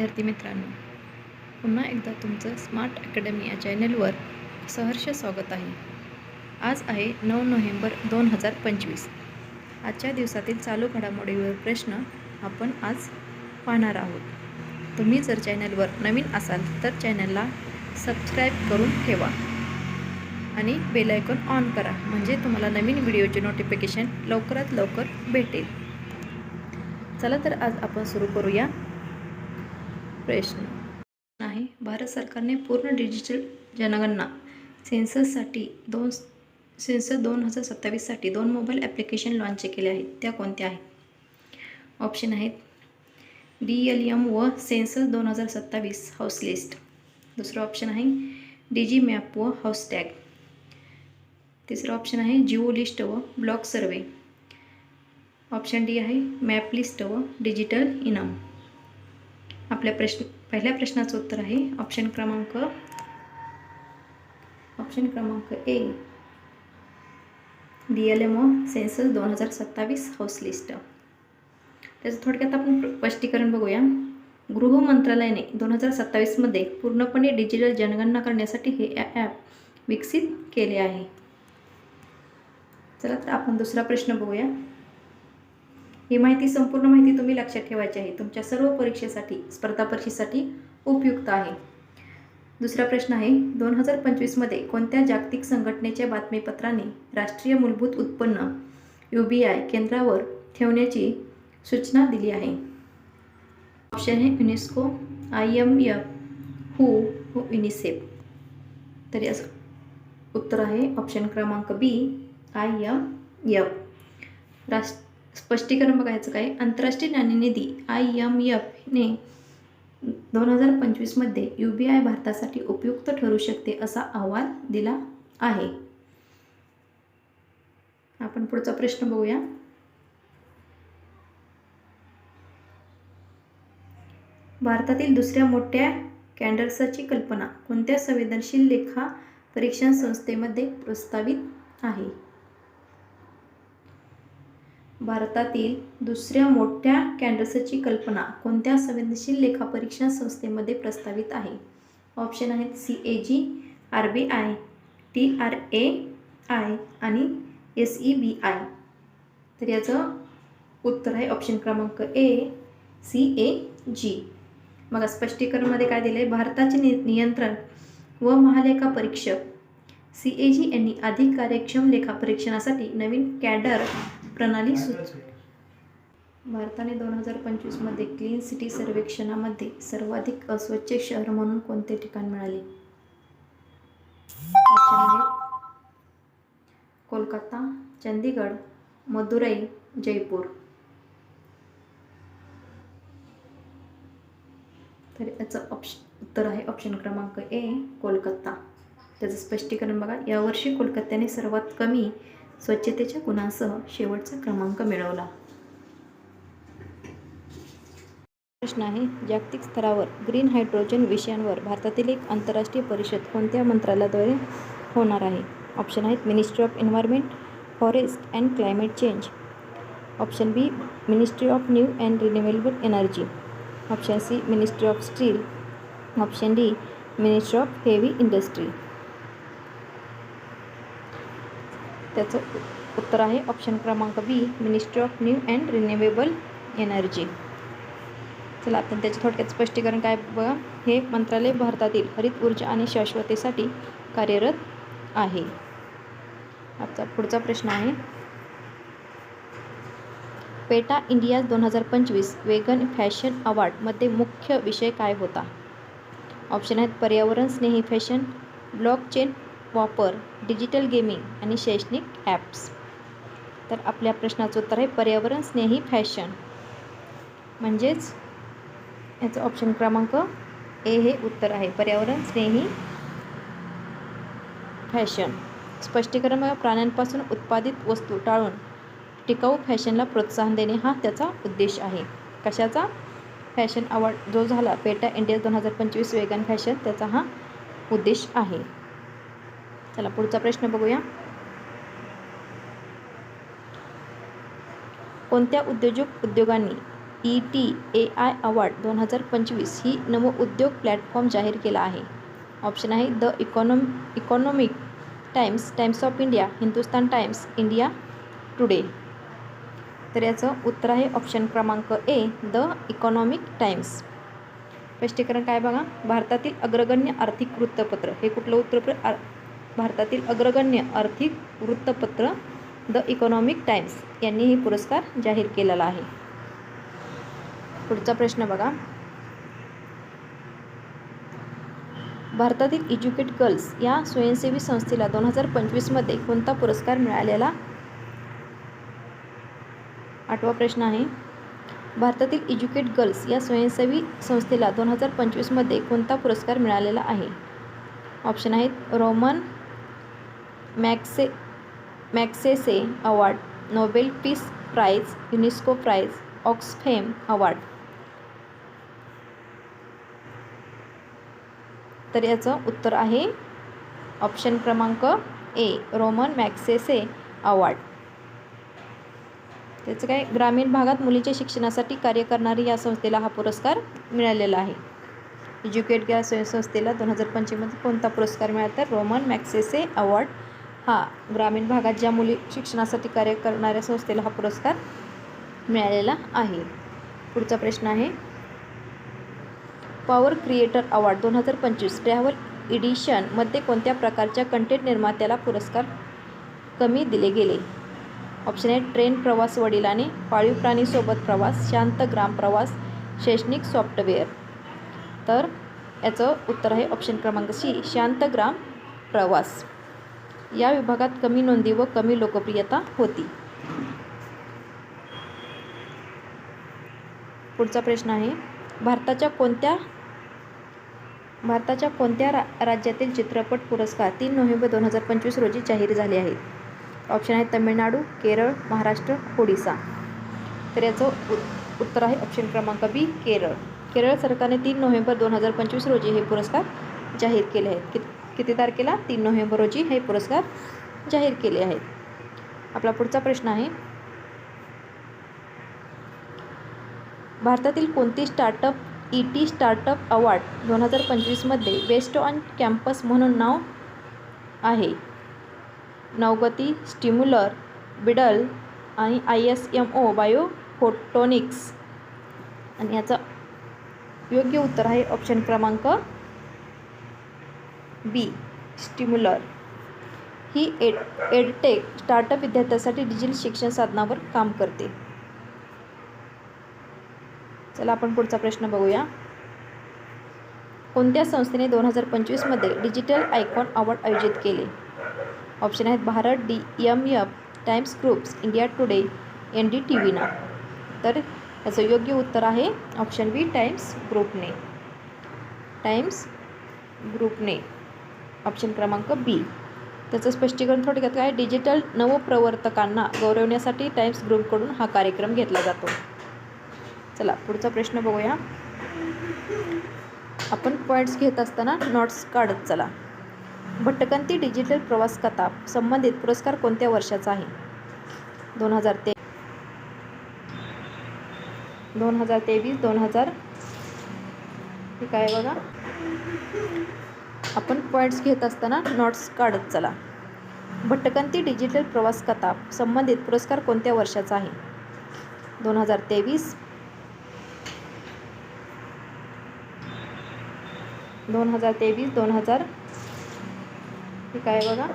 विद्यार्थी मित्रांनो पुन्हा एकदा तुमचं स्मार्ट अकॅडमी या चॅनलवर सहर्ष स्वागत आहे. आज आहे नऊ नोव्हेंबर दोन हजार पंचवीस. आजच्या दिवसातील चालू घडामोडीवर प्रश्न आपण आज पाहणार आहोत. तुम्ही जर चॅनलवर नवीन असाल तर चॅनलला सबस्क्राईब करून ठेवा आणि बेलायकॉन ऑन करा म्हणजे तुम्हाला नवीन व्हिडिओचे नोटिफिकेशन लवकरात लवकर भेटेल. चला तर आज आपण सुरू करूया. प्रश्न. आहे भारत सरकारने पूर्ण डिजिटल जनगणना सेन्सससाठी दोन सेन्सस दोन हजार सत्तावीससाठी दोन मोबाईल ॲप्लिकेशन लॉन्च केले आहेत. त्या कोणत्या आहेत? ऑप्शन आहेत. डी एल एम व सेन्सस दोन हजार सत्तावीस हाऊस लिस्ट. दुसरं ऑप्शन आहे डिजी मॅप व हाऊस टॅग. तिसरं ऑप्शन आहे जिओ लिस्ट व ब्लॉक सर्वे. ऑप्शन डी आहे मॅप लिस्ट व डिजिटल इनाम. आपल्या प्रश्न पहिल्या प्रश्नाचं उत्तर आहे ऑप्शन क्रमांक ऑप्शन क्रमांक A D L M O census दोन हजार सत्तावीस हाऊस लिस्ट त्याचं थोडक्यात आपण स्पष्टीकरण बघूया. गृह मंत्रालयाने दोन हजार सत्तावीसमध्ये पूर्णपणे डिजिटल जनगणना करण्यासाठी हे ॲप विकसित केले आहे. चला तर आपण दुसरा प्रश्न बघूया. ही माहिती संपूर्ण माहिती तुम्ही लक्षात ठेवायची आहे. तुमच्या सर्व परीक्षेसाठी स्पर्धा परीक्षेसाठी उपयुक्त आहे. दुसरा प्रश्न आहे दोन हजार पंचवीसमध्ये कोणत्या जागतिक संघटनेच्या बातमीपत्राने राष्ट्रीय मूलभूत उत्पन्न यू बी आय केंद्रावर ठेवण्याची सूचना दिली आहे? ऑप्शन आहे युनेस्को आय एम एफ हू युनिसेफ. तर याचं उत्तर आहे ऑप्शन क्रमांक बी आय एम एफ. राष्ट्र स्पष्टीकरण बघायचं काय? आंतरराष्ट्रीय नाणेनिधी आय एम एफने दोन हजार पंचवीसमध्ये यू बी आय भारतासाठी उपयुक्त ठरू शकते असा अहवाल दिला आहे. आपण पुढचा प्रश्न बघूया. भारतातील दुसऱ्या मोठ्या कॅन्डर्सची कल्पना कोणत्या संवेदनशील लेखा परीक्षण संस्थेमध्ये प्रस्तावित आहे? भारतातील दुसऱ्या मोठ्या कॅन्डसची कल्पना कोणत्या संवेदनशील लेखापरीक्षण संस्थेमध्ये प्रस्तावित आहे? ऑप्शन आहेत C A G R B I T R A I आणि एस ई बी आय. तर याचं उत्तर आहे ऑप्शन क्रमांक ए सी ए जी. मग स्पष्टीकरणमध्ये काय दिलं आहे भारताचे नि नियंत्रण व महालेखा परीक्षक. सी ए जी यांनी अधिक कार्यक्षम लेखापरीक्षणासाठी नवीन कॅडर प्रणाली सुचवली भारताने दोन हजार पंचवीसमध्ये क्लीन सिटी सर्वेक्षणामध्ये सर्वाधिक अस्वच्छ शहर म्हणून कोणते ठिकाण मिळाले? कोलकाता चंदीगड मदुराई जयपूर. तर याचं ऑप्शन उत्तर आहे ऑप्शन क्रमांक ए कोलकाता. त्याचं स्पष्टीकरण बघा. यावर्षी कोलकात्याने सर्वात कमी स्वच्छतेच्या गुणांसह शेवटचा क्रमांक मिळवला. प्रश्न आहे जागतिक स्तरावर ग्रीन हायड्रोजन विषयांवर भारतातील एक आंतरराष्ट्रीय परिषद कोणत्या मंत्रालयाद्वारे होणार आहे? ऑप्शन आहेत ministry of environment forest and climate change. Option B ministry of new and renewable energy. Option C ministry of steel. Option D ministry of heavy industry. त्याचं उत्तर आहे ऑप्शन क्रमांक B ministry of new and renewable energy चला आपण त्याचे थोडक्यात स्पष्टीकरण काय बघा? हे मंत्रालय भारतातील हरित ऊर्जा आणि शाश्वतेसाठी कार्यरत आहे. आजचा पुढचा प्रश्न आहे. पेटा इंडिया दोन हजार पंचवीस वेगन फॅशन अवॉर्डमध्ये मुख्य विषय काय होता? ऑप्शन आहेत पर्यावरण स्नेही फॅशन ब्लॉकचेन वापर डिजिटल गेमिंग आणि शैक्षणिक ॲप्स. तर आपल्या प्रश्नाचं उत्तर आहे पर्यावरण स्नेही फॅशन. म्हणजेच याचं ऑप्शन क्रमांक ए हे उत्तर आहे. पर्यावरण स्नेही फॅशन. स्पष्टीकरण प्राण्यांपासून उत्पादित वस्तू टाळून टिकाऊ फॅशनला प्रोत्साहन देणे हा त्याचा उद्देश आहे. कशाचा? फॅशन अवॉर्ड जो झाला पेटा इंडिया दोन हजार पंचवीस वेगन फॅशन त्याचा हा उद्देश आहे. चला पुढचा प्रश्न बघूया. कोणत्या उद्योजक उद्योगांनी E T A I award दोन हजार पंचवीस ही नवो उद्योग प्लॅटफॉर्म जाहीर केला आहे? ऑप्शन आहे the इकॉनॉम Economic Times Times of India Hindustan Times India Today तर याचं उत्तर आहे ऑप्शन क्रमांक ए द इकॉनॉमिक टाइम्स स्पष्टीकरण काय बघा? भारतातील अग्रगण्य आर्थिक वृत्तपत्र. हे कुठलं उत्तर भारतातील अग्रगण्य आर्थिक वृत्तपत्र द इकॉनॉमिक टाइम्स यांनी हे पुरस्कार जाहीर केलेला आहे. पुढचा प्रश्न बघा. भारतातील एज्युकेट गर्ल्स या स्वयंसेवी संस्थेला दोन हजार पंचवीसमध्ये कोणता पुरस्कार मिळालेला? आठवा प्रश्न आहे. भारतातील एज्युकेट गर्ल्स या स्वयंसेवी संस्थेला दोन हजार पंचवीसमध्ये कोणता पुरस्कार मिळालेला आहे? ऑप्शन आहेत Ramon मॅक्से Magsaysay award Nobel peace prize UNESCO prize Oxfam award. तर याचं उत्तर आहे ऑप्शन क्रमांक ए रोमन मॅक्सेसे अवॉर्ड. त्याचं काय ग्रामीण भागात मुलीच्या शिक्षणासाठी कार्य करणारी या संस्थेला हा पुरस्कार मिळालेला आहे. एज्युकेट या संस्थेला दोन हजार पंचवीसमध्ये कोणता पुरस्कार मिळाला तर रोमन मॅक्सेसे अवॉर्ड हा ग्रामीण भागात ज्या मुली शिक्षणासाठी कार्य करणाऱ्या संस्थेला हा पुरस्कार मिळालेला आहे. पुढचा प्रश्न आहे. पॉवर क्रिएटर अवॉर्ड दोन हजार पंचवीस ट्रॅव्हल इडिशनमध्ये कोणत्या प्रकारच्या कंटेंट निर्मात्याला पुरस्कार कमी दिले गेले? ऑप्शन आहे ट्रेन प्रवास वडिलाने पाळीव प्राणीसोबत प्रवास शांत ग्राम प्रवास शैक्षणिक सॉफ्टवेअर. तर याचं उत्तर आहे ऑप्शन क्रमांक सी शांत ग्राम प्रवास. या विभागात कमी नोंदी व कमी लोकप्रियता होती. पुढचा प्रश्न आहे भारताच्या कोणत्या भारताच्या कोणत्या रा राज्यातील चित्रपट पुरस्कार तीन नोव्हेंबर दोन हजार पंचवीस रोजी जाहीर झाले आहेत? ऑप्शन आहे तमिळनाडू केरळ महाराष्ट्र ओडिसा. तर याचं उत् उत्तर आहे ऑप्शन क्रमांक बी केरळ. केरळ सरकारने तीन नोव्हेंबर दोन हजार पंचवीस रोजी हे पुरस्कार जाहीर केले आहेत. कित किती तारखेला? तीन नोव्हेंबर रोजी हे पुरस्कार जाहीर केले आहेत. आपला पुढचा प्रश्न आहे. भारतातील कोणती startup E T startup award दोन हजार पंचवीसमध्ये बेस्ट ऑन कॅम्पस म्हणून नाव आहे? नवगती स्टिम्युलर बिडल आणि I S M O bio photonics आणि याचं योग्य उत्तर आहे ऑप्शन क्रमांक बी स्टिम्युलर ही एड एडटेक स्टार्टअप विद्यार्थ्यांसाठी डिजिटल शिक्षण साधनावर काम करते. चला आपण पुढचा प्रश्न बघूया. कोणत्या संस्थेने दोन हजार पंचवीसमध्ये डिजिटल आयकॉन अवॉर्ड आयोजित केले? ऑप्शन आहेत Bharat D M F Times groups India Today N D T व्हीना. तर याचं योग्य उत्तर आहे ऑप्शन बी टाइम्स ग्रुपने. टाइम्स ग्रुपने. ऑप्शन क्रमांक बी त्याचं स्पष्टीकरण थोडक्यात काय? डिजिटल नवप्रवर्तकांना गौरवण्यासाठी टाइम्स ग्रुपकडून हा कार्यक्रम घेतला जातो. चला पुढचा प्रश्न बघूया. आपण पॉईंट्स घेत असताना नोट्स काढत चला. भटकंती डिजिटल प्रवास कथा संबंधित पुरस्कार कोणत्या वर्षाचा आहे? दोन हजार ते दोन हजार तेवीस दोन हजार ठीक काय बघा? आपण पॉईंट्स घेत असताना नोट्स काढत चला. भटकंती डिजिटल प्रवास कथा संबंधित पुरस्कार कोणत्या वर्षाचा आहे? दोन हजार तेवीस. दोन हजार तेवीस दोन हजार ठीक आहे बघा?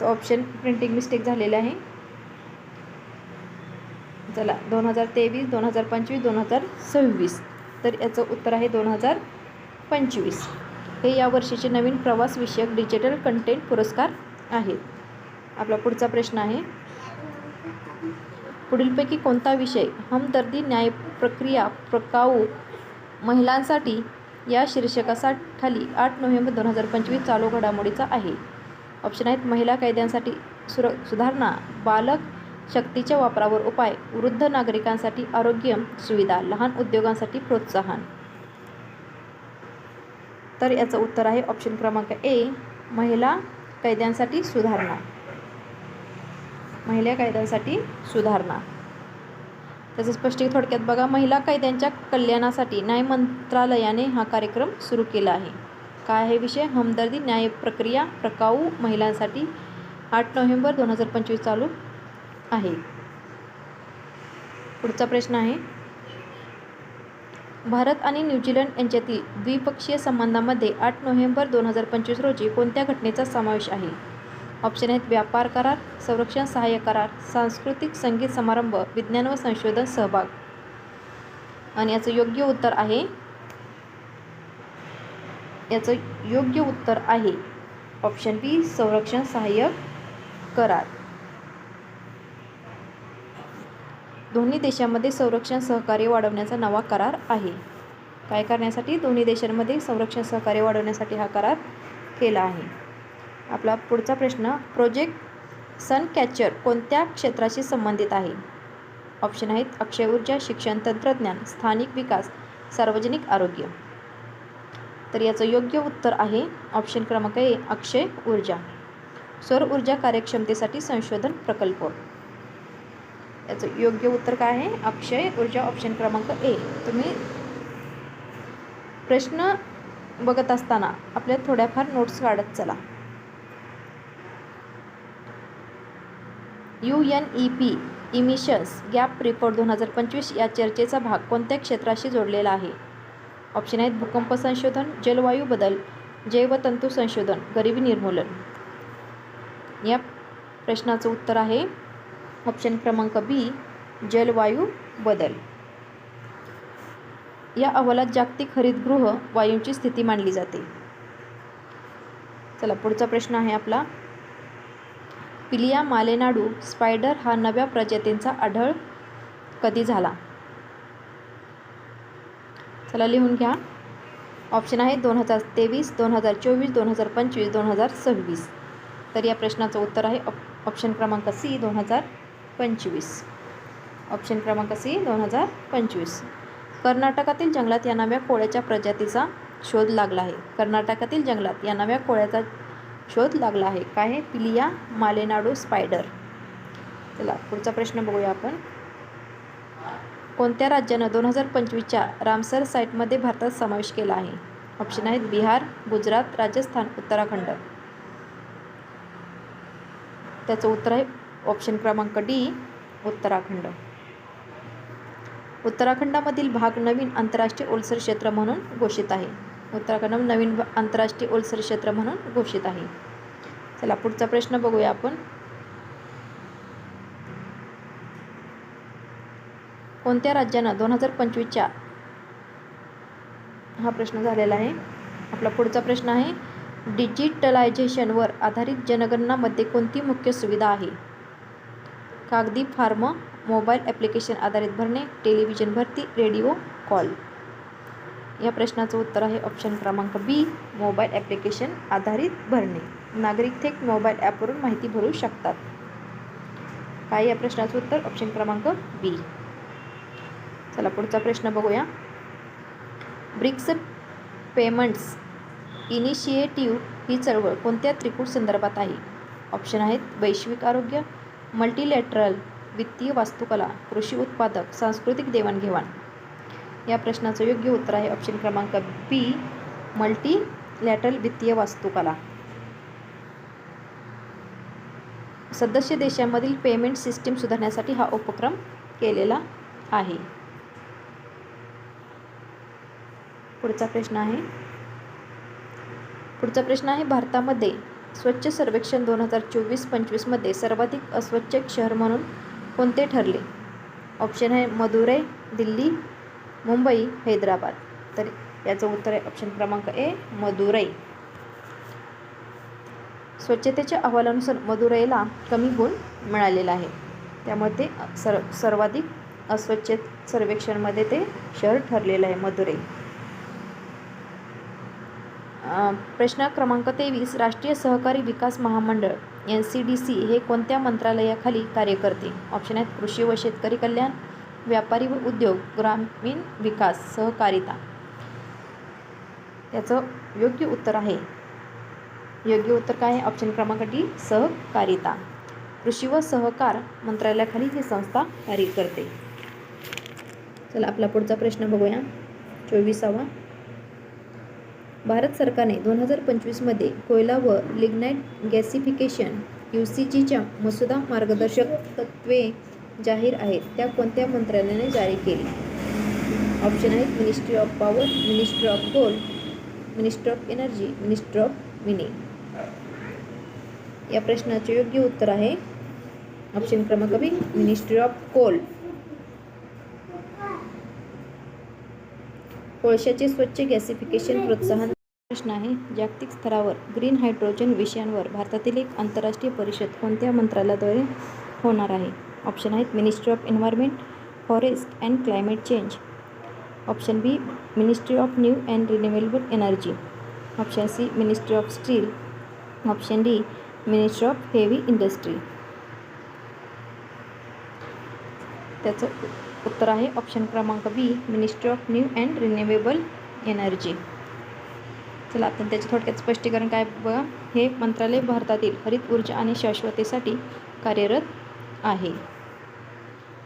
तो ऑप्शन प्रिंटिंग मिस्टेक झालेला आहे. चला दोन हजार तेवीस दोन हजार पंचवीस दोन हजार सव्वीस. तर याचं उत्तर आहे दोन हजार पंचवीस. हे या वर्षीचे नवीन प्रवास विषयक डिजिटल कंटेंट पुरस्कार आहेत आपला पुढचा प्रश्न आहे पुढीलपैकी कोणता विषय? हमदर्दी न्याय प्रक्रिया प्रकाऊ महिलांसाठी या शीर्षकाखाली आठ नोव्हेंबर दोन हजार पंचवीस चालू घडामोडीचा आहे. ऑप्शन आहेत महिला कायद्यांसाठी सुर सुधारणा बालक शक्तीच्या वापरावर उपाय वृद्ध नागरिकांसाठी आरोग्य सुविधा लहान उद्योगांसाठी प्रोत्साहन. तर याचं उत्तर आहे ऑप्शन क्रमांक ए महिला कायद्यांसाठी सुधारणा महिला कायद्यांसाठी सुधारणा त्याचं स्पष्टी थोडक्यात बघा. महिला कैद्यांच्या कल्याणासाठी न्याय मंत्रालयाने हा कार्यक्रम सुरू केला आहे. काय आहे विषय? हमदर्दी न्याय प्रक्रिया प्रकाऊ महिलांसाठी आठ नोव्हेंबर दोन हजार पंचवीस चालू आहे. पुढचा प्रश्न आहे भारत आणि न्यूझीलंड यांच्यातील द्विपक्षीय संबंधामध्ये आठ नोव्हेंबर दोन हजार पंचवीस रोजी कोणत्या घटनेचा समावेश आहे? ऑप्शन आहेत व्यापार करार संरक्षण सहाय्य करार सांस्कृतिक संगीत समारंभ विज्ञान व संशोधन सहभाग. आणि याचं योग्य उत्तर आहे याचं योग्य उत्तर आहे ऑप्शन बी संरक्षण सहाय्य करार. दोन्ही देशांमध्ये संरक्षण सहकार्य वाढवण्याचा नवा करार आहे. काय करण्यासाठी? दोन्ही देशांमध्ये संरक्षण सहकार्य वाढवण्यासाठी हा करार केला आहे. आपला पुढचा प्रश्न प्रोजेक्ट सन कॅचर कोणत्या क्षेत्राशी संबंधित आहे? ऑप्शन आहेत अक्षय ऊर्जा शिक्षण तंत्रज्ञान स्थानिक विकास सार्वजनिक आरोग्य. तर याचं योग्य उत्तर आहे ऑप्शन क्रमांक ए अक्षय ऊर्जा. सौर ऊर्जा कार्यक्षमतेसाठी संशोधन प्रकल्प. याचं योग्य उत्तर काय आहे? अक्षय ऊर्जा ऑप्शन क्रमांक ए तुम्ही प्रश्न बघत असताना आपल्या थोड्याफार नोट्स काढत चला. U N E P emissions gap report दोन हजार पंचवीस या चर्चेचा भाग कोणत्या क्षेत्राशी जोडलेला आहे? ऑप्शन आहेत भूकंप संशोधन जलवायू बदल जैवतंतू संशोधन गरिबी निर्मूलन. या प्रश्नाचं उत्तर आहे ऑप्शन क्रमांक बी जलवायू बदल. या अहवालात जागतिक हरितगृह वायूंची स्थिती मांडली जाते. चला पुढचा प्रश्न आहे आपला. पिलिया मालेनाडू स्पायडर हा नव्या प्रजातींचा आढळ कधी झाला? चला लिहून घ्या. ऑप्शन आहे दोन हजार तेवीस दोन हजार चोवीस दोन हजार पंचवीस दोन हजार सव्वीस. तर या प्रश्नाचं उत्तर आहे ऑप्शन क्रमांक सी दोन हजार पंचवीस. ऑप्शन क्रमांक सी दोन हजार पंचवीस. कर्नाटकातील जंगलात या नव्या कोळ्याच्या प्रजातीचा शोध लागला आहे. कर्नाटकातील जंगलात या नव्या कोळ्याचा शोध लागला आहे. काय आहे? पिलिया मालेनाडू स्पायडर. चला पुढचा प्रश्न बघूया आपण. कोणत्या राज्यानं दोन हजार पंचवीसच्या रामसर साईटमध्ये भारतात समावेश केला आहे? ऑप्शन आहेत बिहार गुजरात राजस्थान उत्तराखंड. त्याचं उत्तर आहे ऑप्शन क्रमांक डी उत्तराखंड. उत्तराखंडामधील भाग नवीन आंतरराष्ट्रीय ओलसर क्षेत्र म्हणून घोषित आहे. उत्तराखंड नवीन आंतरराष्ट्रीय ओलसर क्षेत्र म्हणून घोषित आहे. चला पुढचा प्रश्न बघूया आपण. कोणत्या राज्यानं दोन हजार पंचवीसच्या हा प्रश्न झालेला आहे? आपला पुढचा प्रश्न आहे डिजिटलायझेशनवर आधारित जनगणनामध्ये कोणती मुख्य सुविधा आहे? कागदी फार्म मोबाईल ॲप्लिकेशन आधारित भरणे टेलिव्हिजन भरती रेडिओ कॉल. या प्रश्नाचं उत्तर आहे ऑप्शन क्रमांक बी मोबाईल ॲप्लिकेशन आधारित भरणे. नागरिक थेट मोबाईल ॲपवरून माहिती भरू शकतात. काय या प्रश्नाचं उत्तर? ऑप्शन क्रमांक बी. चला पुढचा प्रश्न बघूया. ब्रिक्स पेमेंट्स इनिशिएटिव्ह ही चळवळ कोणत्या त्रिकूट संदर्भात आहे? ऑप्शन आहेत वैश्विक आरोग्य मल्टीलॅटरल वित्तीय वास्तुकला कृषी उत्पादक सांस्कृतिक देवाणघेवाण. या प्रश्नाचं योग्य उत्तर आहे ऑप्शन क्रमांक बी मल्टी लॅटरल वित्तीय वास्तुकला. सदस्य देशांमधील पेमेंट सिस्टीम सुधारण्यासाठी हा उपक्रम केलेला आहे. पुढचा प्रश्न आहे. पुढचा प्रश्न आहे भारतामध्ये स्वच्छ सर्वेक्षण दोन हजार चोवीस पंचवीसमध्ये सर्वाधिक अस्वच्छ शहर म्हणून कोणते ठरले? ऑप्शन आहे मदुरई दिल्ली मुंबई हैदराबाद. तर याचं उत्तर आहे ऑप्शन क्रमांक ए मदुरई स्वच्छतेच्या अहवालानुसार मदुरईला कमी गुण मिळालेला आहे. त्यामुळे ते सर सर्वाधिक अस्वच्छ सर्वेक्षणमध्ये ते शहर ठरलेलं आहे मदुरई प्रश्न क्रमांक तेवीस राष्ट्रीय सहकारी विकास महामंडळ एन सी डी सी हे कोणत्या मंत्रालयाखाली कार्य करते? ऑप्शन आहेत कृषी व शेतकरी कल्याण व्यापारी व उद्योग ग्रामीण विकास सहकारिता. याचं योग्य उत्तर आहे. योग्य उत्तर काय आहे? ऑप्शन क्रमांक डी सहकारिता. कृषी व सहकार मंत्रालयाखाली ही संस्था कार्य करते. चला आपला पुढचा प्रश्न बघूया. चोवीसावा. भारत सरकारने दोन हजार पंचवीसमध्ये कोयला व लिग्नाईट गॅसिफिकेशन यू सी जीच्या मसुदा मार्गदर्शक तत्वे जाहीर आहेत. त्या कोणत्या मंत्रालयाने जारी केली? ऑप्शन आहेत ministry of power ministry of coal ministry of energy ministry of mining या प्रश्नाचे योग्य उत्तर आहे. ऑप्शन क्रमांक बी मिनिस्ट्री ऑफ कोल. कोळशाचे स्वच्छ गॅसिफिकेशन प्रोत्साहन प्रश्न आहे. जागतिक स्तरावर ग्रीन हायड्रोजन विषयांवर भारतातील एक आंतरराष्ट्रीय परिषद कोणत्या मंत्रालयाद्वारे होणार आहे? ऑप्शन आहेत ministry of environment forest and climate change. Option B ministry of new and renewable energy. Option C ministry of steel. Option D ministry of heavy industry. त्याचं उत्तर आहे ऑप्शन क्रमांक B ministry of new and renewable energy चला आपण त्याचे थोडक्यात स्पष्टीकरण काय बघा? हे मंत्रालय भारतातील हरित ऊर्जा आणि शाश्वतेसाठी कार्यरत आहे.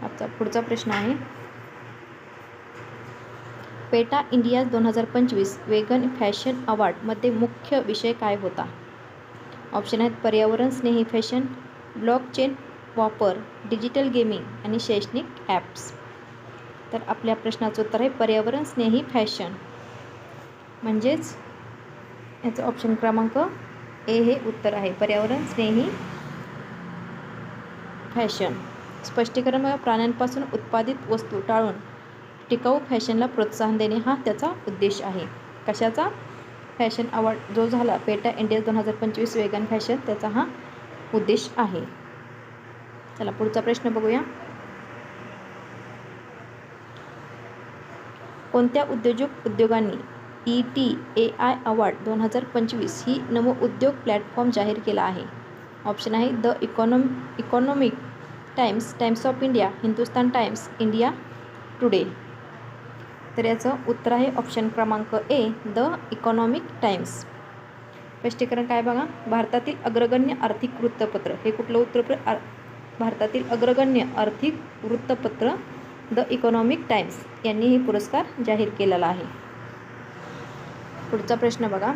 आजचा पुढचा प्रश्न आहे. पेटा इंडिया दोन हजार पंचवीस वेगन फॅशन अवॉर्डमध्ये मुख्य विषय काय होता? ऑप्शन आहेत पर्यावरण स्नेही फॅशन ब्लॉकचेन वापर डिजिटल गेमिंग आणि शैक्षणिक ॲप्स. तर आपल्या प्रश्नाचं उत्तर आहे पर्यावरण स्नेही फॅशन. म्हणजेच याचं ऑप्शन क्रमांक ए हे उत्तर आहे. पर्यावरण स्नेही फॅशन. स्पष्टीकरण प्राण्यांपासून उत्पादित वस्तू टाळून टिकाऊ फॅशनला प्रोत्साहन देणे हा त्याचा उद्देश आहे. कशाचा? फॅशन अवॉर्ड जो झाला पेटा इंडिया दोन हजार पंचवीस वेगन फॅशन त्याचा हा उद्देश आहे. चला पुढचा प्रश्न बघूया. कोणत्या उद्योजक उद्योगांनी E T A I award दोन हजार पंचवीस ही नवो उद्योग प्लॅटफॉर्म जाहीर केला आहे? ऑप्शन आहे the इकॉनॉम Economic Times Times of India Hindustan Times India Today तर याचं उत्तर आहे ऑप्शन क्रमांक ए द इकॉनॉमिक टाइम्स स्पष्टीकरण काय बघा? भारतातील अग्रगण्य आर्थिक वृत्तपत्र. हे कुठलं उत्तर आर भारतातील अग्रगण्य आर्थिक वृत्तपत्र द इकॉनॉमिक टाइम्स यांनी हे पुरस्कार जाहीर केलेला आहे. पुढचा प्रश्न बघा.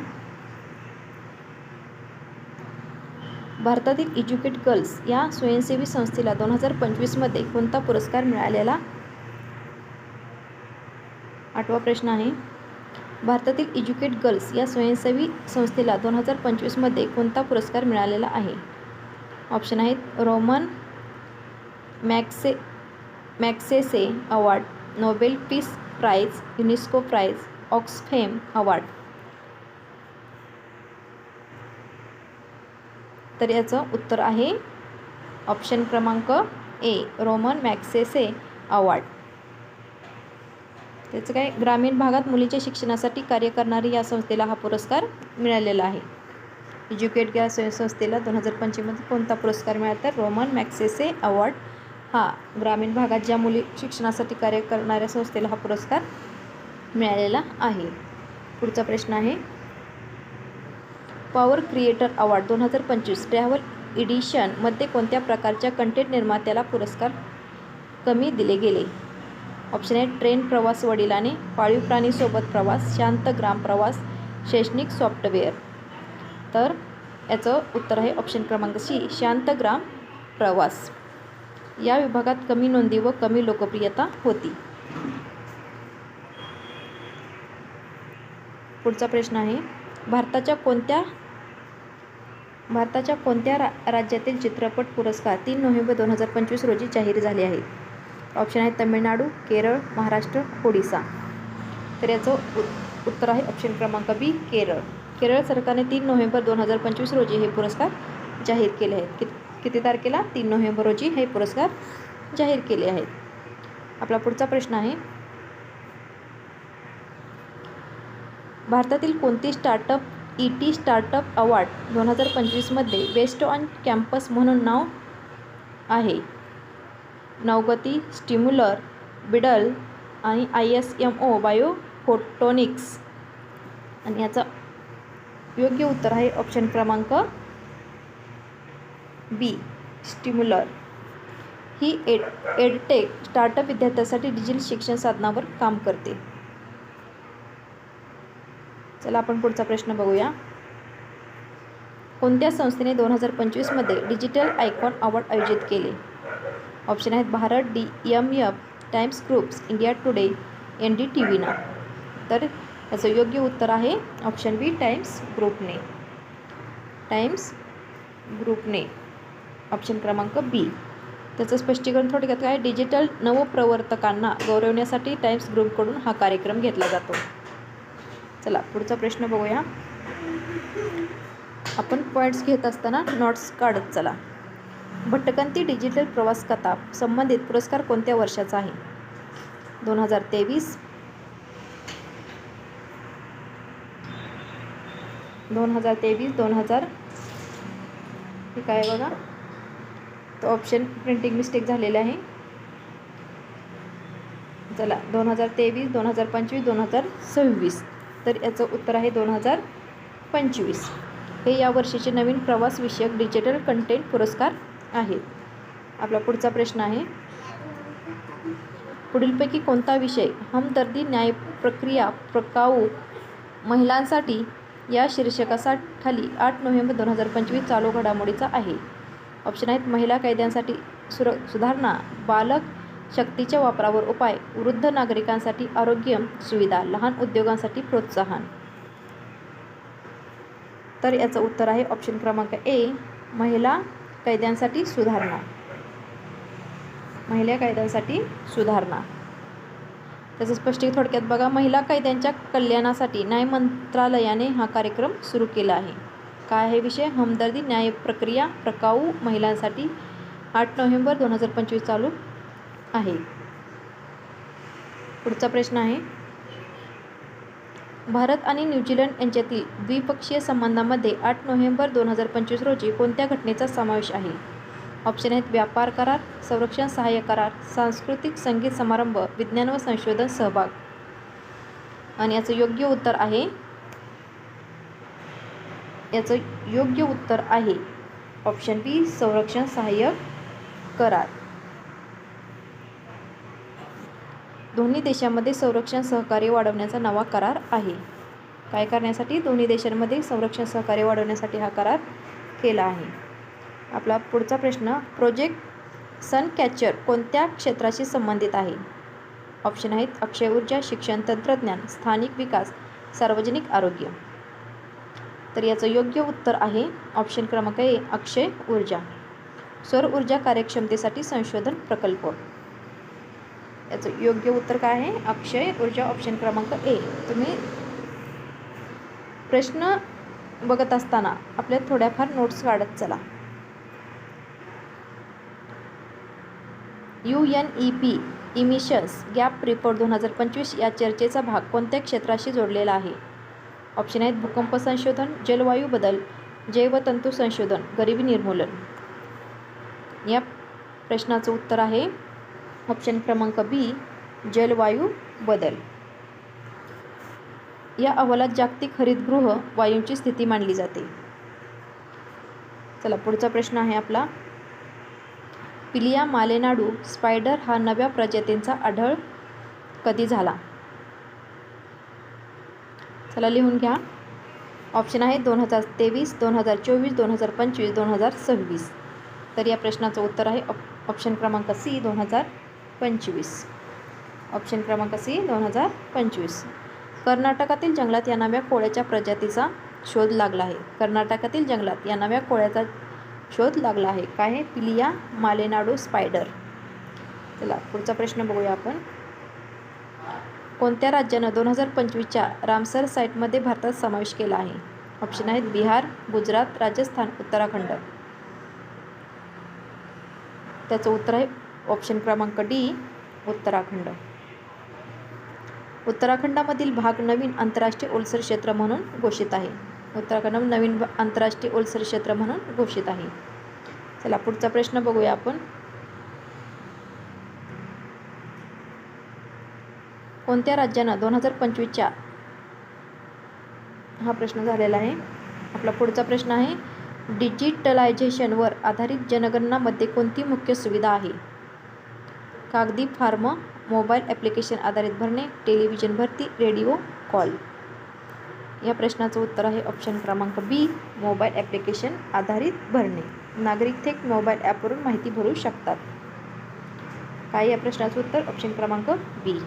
भारतातील एज्युकेट गर्ल्स या स्वयंसेवी संस्थेला दोन हजार पंचवीसमध्ये कोणता पुरस्कार मिळालेला? आठवा प्रश्न आहे. भारतातील एज्युकेट गर्ल्स या स्वयंसेवी संस्थेला दोन हजार पंचवीसमध्ये कोणता पुरस्कार मिळालेला आहे? ऑप्शन आहेत Ramon मॅक्से Magsaysay award Nobel peace prize UNESCO prize Oxfam award. तर याचं उत्तर आहे ऑप्शन क्रमांक ए रोमन मॅक्सेसे अवॉर्ड. त्याचं काय ग्रामीण भागात मुलीच्या शिक्षणासाठी कार्य करणारी या संस्थेला हा पुरस्कार मिळालेला आहे. एज्युकेट या संस्थेला दोन हजार पंचवीसमध्ये कोणता पुरस्कार मिळाला तर रोमन मॅक्सेसे अवॉर्ड हा ग्रामीण भागात ज्या मुली शिक्षणासाठी कार्य करणाऱ्या संस्थेला हा पुरस्कार मिळालेला आहे. पुढचा प्रश्न आहे. पॉवर क्रिएटर अवॉर्ड दोन हजार पंचवीस ट्रॅव्हल इडिशनमध्ये कोणत्या प्रकारच्या कंटेंट निर्मात्याला पुरस्कार कमी दिले गेले? ऑप्शन आहे ट्रेन प्रवास वडिलाने पाळीव प्राणीसोबत प्रवास शांत ग्राम प्रवास शैक्षणिक सॉफ्टवेअर तर याचं उत्तर आहे ऑप्शन क्रमांक सी शांत ग्राम प्रवास. या विभागात कमी नोंदी व कमी लोकप्रियता होती. पुढचा प्रश्न आहे भारताच्या कोणत्या भारताच्या कोणत्या रा राज्यातील चित्रपट पुरस्कार तीन नोव्हेंबर दोन हजार पंचवीस रोजी जाहीर झाले आहेत? ऑप्शन आहे तमिळनाडू केरळ महाराष्ट्र ओडिसा. तर याचं उत् उत्तर आहे ऑप्शन क्रमांक बी केरळ. केरळ सरकारने तीन नोव्हेंबर दोन हजार पंचवीस रोजी हे पुरस्कार जाहीर केले आहेत. कित किती तारखेला? तीन नोव्हेंबर रोजी हे पुरस्कार जाहीर केले आहेत. आपला पुढचा प्रश्न आहे. भारतातील कोणती startup E T startup award दोन हजार पंचवीसमध्ये बेस्ट ऑन कॅम्पस म्हणून नाव आहे? नवगती स्टिम्युलर बिडल आणि I S M O bio photonics आणि याचा योग्य उत्तर आहे ऑप्शन क्रमांक बी स्टिम्युलर ही एड एडटेक स्टार्टअप विद्यार्थ्यांसाठी डिजिटल शिक्षण साधनावर काम करते. चला आपण पुढचा प्रश्न बघूया. कोणत्या संस्थेने दोन हजार पंचवीसमध्ये डिजिटल आयकॉन अवॉर्ड आयोजित केले? ऑप्शन आहेत Bharat D M F Times groups India Today N D T व्हीना तर याचं योग्य उत्तर आहे ऑप्शन बी टाइम्स ग्रुपने. टाइम्स ग्रुपने. ऑप्शन क्रमांक बी त्याचं स्पष्टीकरण थोडक्यात काय डिजिटल नवप्रवर्तकांना गौरवण्यासाठी टाइम्स ग्रुपकडून हा कार्यक्रम घेतला जातो. चला पुढचा प्रश्न बघूया. आपण पॉईंट्स घेत असताना नोट्स काढत चला. भटकंती डिजिटल प्रवास कथा संबंधित पुरस्कार कोणत्या वर्षाचा आहे? दोन हजार तेवीस. दोन हजार तेवीस दोन हजार ठीक काय आहे बघा? तो ऑप्शन प्रिंटिंग मिस्टेक झालेला आहे. चला दोन हजार तेवीस दोन हजार पंचवीस दोन हजार सव्वीस. तर याचं उत्तर आहे दोन हजार पंचवीस. हे या वर्षीचे नवीन प्रवास विषयक डिजिटल कंटेंट पुरस्कार आहेत. आपला पुढचा प्रश्न आहे पुढीलपैकी कोणता विषय हमदर्दी न्याय प्रक्रिया प्रकाऊ महिलांसाठी या शीर्षकासाठी खाली आठ नोव्हेंबर दोन हजार पंचवीस चालू घडामोडीचा आहे. ऑप्शन आहेत महिला कायद्यांसाठी सुर सुधारणा बालक शक्तीच्या वापरावर उपाय वृद्ध नागरिकांसाठी आरोग्य सुविधा लहान उद्योगांसाठी प्रोत्साहन. तर याचं उत्तर आहे ऑप्शन क्रमांक ए महिला कायद्यांसाठी सुधारणा. महिला कायद्यांसाठी सुधारणा. त्याचं स्पष्टीकरण थोडक्यात बघा. महिला कायद्यांच्या कल्याणासाठी न्याय मंत्रालयाने हा कार्यक्रम सुरू केला आहे. काय आहे विषय? हमदर्दी न्याय प्रक्रिया प्रकाऊ महिलांसाठी आठ नोव्हेंबर दोन हजार पंचवीस चालू आहे. पुढचा प्रश्न आहे. भारत आणि न्यूझीलंड यांच्यातील द्विपक्षीय संबंधामध्ये आठ नोव्हेंबर दोन हजार पंचवीस रोजी कोणत्या घटनेचा समावेश आहे? ऑप्शन आहेत व्यापार करार संरक्षण सहाय्य करार सांस्कृतिक संगीत समारंभ विज्ञान व संशोधन सहभाग. आणि याचं योग्य उत्तर आहे याचं योग्य उत्तर आहे. ऑप्शन बी संरक्षण सहाय्य करार. दोन्ही देशांमध्ये संरक्षण सहकार्य वाढवण्याचा नवा करार आहे. काय करण्यासाठी? दोन्ही देशांमध्ये संरक्षण सहकार्य वाढवण्यासाठी हा करार केला आहे. आपला पुढचा प्रश्न प्रोजेक्ट सन कॅचर कोणत्या क्षेत्राशी संबंधित आहे? ऑप्शन आहेत अक्षय ऊर्जा शिक्षण तंत्रज्ञान स्थानिक विकास सार्वजनिक आरोग्य. तर याचं योग्य उत्तर आहे ऑप्शन क्रमांक ए अक्षय ऊर्जा. सौर ऊर्जा कार्यक्षमतेसाठी संशोधन प्रकल्प. याचं योग्य उत्तर काय आहे? अक्षय ऊर्जा ऑप्शन क्रमांक ए. तुम्ही प्रश्न बघत असताना आपल्या थोड्याफार नोट्स काढत चला. U N E P emissions gap report दोन हजार पंचवीस या चर्चेचा भाग कोणत्या क्षेत्राशी जोडलेला आहे? ऑप्शन आहेत भूकंप संशोधन जलवायू बदल जैवतंतू संशोधन गरिबी निर्मूलन. या प्रश्नाचं उत्तर आहे ऑप्शन क्रमांक बी जलवायू बदल. या अहवालात जागतिक हरितगृह वायूंची स्थिती मांडली जाते. चला पुढचा प्रश्न आहे आपला. पिलिया मालेनाडू स्पायडर हा नव्या प्रजातींचा आढळ कधी झाला? चला लिहून घ्या. ऑप्शन आहे दोन हजार तेवीस दोन हजार चोवीस दोन हजार पंचवीस दोन हजार सव्वीस. तर या प्रश्नाचं उत्तर आहे ऑप्शन क्रमांक सी दोन हजार पंचवीस. ऑप्शन क्रमांक सी दोन हजार पंचवीस. कर्नाटकातील जंगलात या नव्या कोळ्याच्या प्रजातीचा शोध लागला आहे. कर्नाटकातील जंगलात या नव्या कोळ्याचा शोध लागला आहे. काय आहे? पिलिया मालेनाडू स्पायडर. चला पुढचा प्रश्न बघूया आपण. कोणत्या राज्यानं दोन हजार पंचवीसच्या रामसर साईटमध्ये भारतात समावेश केला आहे? ऑप्शन आहेत बिहार गुजरात राजस्थान उत्तराखंड. त्याचं उत्तर आहे ऑप्शन क्रमांक डी उत्तराखंड. उत्तराखंडामधील भाग नवीन आंतरराष्ट्रीय ओलसर क्षेत्र म्हणून घोषित आहे. उत्तराखंड नवीन आंतरराष्ट्रीय ओलसर क्षेत्र म्हणून घोषित आहे. चला पुढचा प्रश्न बघूया आपण. कोणत्या राज्यानं दोन हजार पंचवीसच्या हा प्रश्न झालेला आहे? आपला पुढचा प्रश्न आहे डिजिटलायझेशनवर आधारित जनगणनामध्ये कोणती मुख्य सुविधा आहे? कागदी फार्म मोबाईल ॲप्लिकेशन आधारित भरणे टेलिव्हिजन भरती रेडिओ कॉल. या प्रश्नाचं उत्तर आहे ऑप्शन क्रमांक बी मोबाईल ॲप्लिकेशन आधारित भरणे. नागरिक थेट मोबाईल ॲपवरून माहिती भरू शकतात. काय या प्रश्नाचं उत्तर? ऑप्शन क्रमांक बी.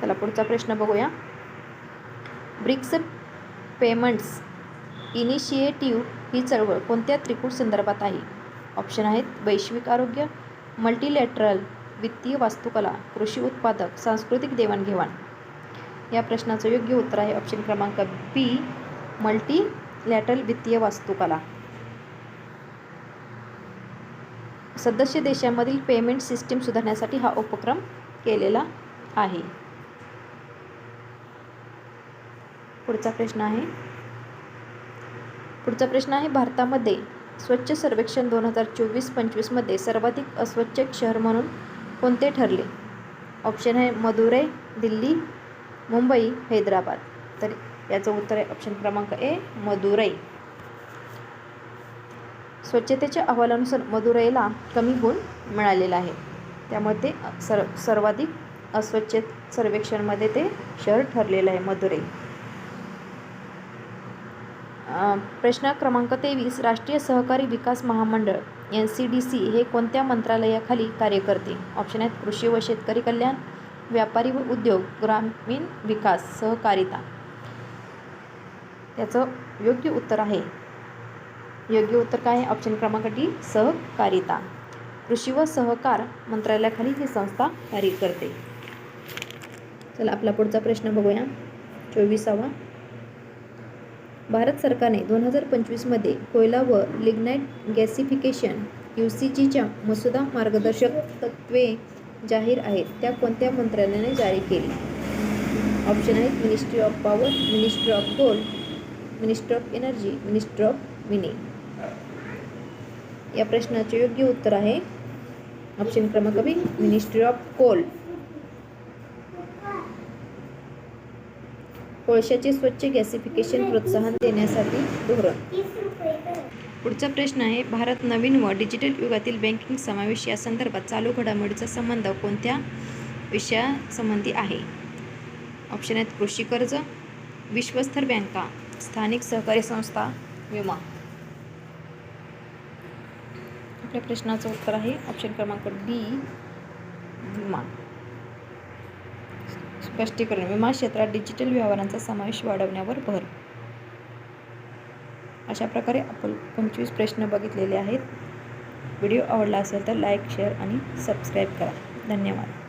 चला पुढचा प्रश्न बघूया. ब्रिक्स पेमेंट्स इनिशिएटिव्ह ही चळवळ कोणत्या त्रिकूट संदर्भात आहे? ऑप्शन आहेत वैश्विक आरोग्य मल्टीलॅटरल वित्तीय वास्तुकला कृषी उत्पादक सांस्कृतिक देवाणघेवाण. या प्रश्नाचं योग्य उत्तर आहे ऑप्शन क्रमांक बी मल्टी लॅटरल वित्तीय वास्तुकला. सदस्य देशांमधील पेमेंट सिस्टीम सुधारण्यासाठी हा उपक्रम केलेला आहे. पुढचा प्रश्न आहे. पुढचा प्रश्न आहे भारतामध्ये स्वच्छ सर्वेक्षण दोन हजार चोवीस पंचवीसमध्ये सर्वाधिक अस्वच्छ शहर म्हणून कोणते ठरले? ऑप्शन आहे मदुरै दिल्ली मुंबई हैदराबाद. तर याचं उत्तर आहे ऑप्शन क्रमांक ए मदुरई स्वच्छतेच्या अहवालानुसार मदुरईला कमी गुण मिळालेला आहे. त्यामुळे ते सर सर्वाधिक अस्वच्छ सर्वेक्षणमध्ये ते शहर ठरलेलं आहे मदुरई प्रश्न क्रमांक तेवीस राष्ट्रीय सहकारी विकास महामंडळ एन सी डी सी हे कोणत्या मंत्रालयाखाली कार्य करते? ऑप्शन आहेत कृषी व शेतकरी कल्याण व्यापारी व उद्योग ग्रामीण विकास सहकारिता. त्याचं योग्य उत्तर आहे. योग्य उत्तर काय आहे? ऑप्शन क्रमांक डी सहकारिता. कृषी व सहकार मंत्रालयाखाली ही संस्था कार्य करते. चला आपला पुढचा प्रश्न बघूया. चोवीसावा. भारत सरकारने दोन हजार पंचवीसमध्ये कोयला व लिग्नाईट गॅसिफिकेशन यू सी जीच्या मसुदा मार्गदर्शक तत्त्वे जाहीर आहेत. त्या कोणत्या मंत्रालयाने जारी केली? ऑप्शन आहेत ministry of power ministry of coal ministry of energy ministry of mini या प्रश्नाचे योग्य उत्तर आहे. ऑप्शन क्रमांक बी मिनिस्ट्री ऑफ कोल. कोळशाचे स्वच्छ गॅसिफिकेशन प्रोत्साहन देण्यासाठी धोरण. पुढचा प्रश्न आहे भारत नवीन व डिजिटल युगातील बँकिंग समावेश या संदर्भात चालू घडामोडीचा संबंध कोणत्या विषयासंबंधी आहे? ऑप्शन आहेत कृषी कर्ज विश्वस्तर बँका स्थानिक सहकारी संस्था विमा. आपल्या प्रश्नाचं उत्तर आहे ऑप्शन क्रमांक डी विमा. स्पष्टीकरण विमा क्षेत्रात डिजिटल व्यवहारांचा समावेश वाढवण्यावर भर. अशा प्रकारे आपण पंचवीस प्रश्न बघितलेले आहेत. व्हिडिओ आवडला असेल तर लाईक शेअर आणि सबस्क्राईब करा. धन्यवाद.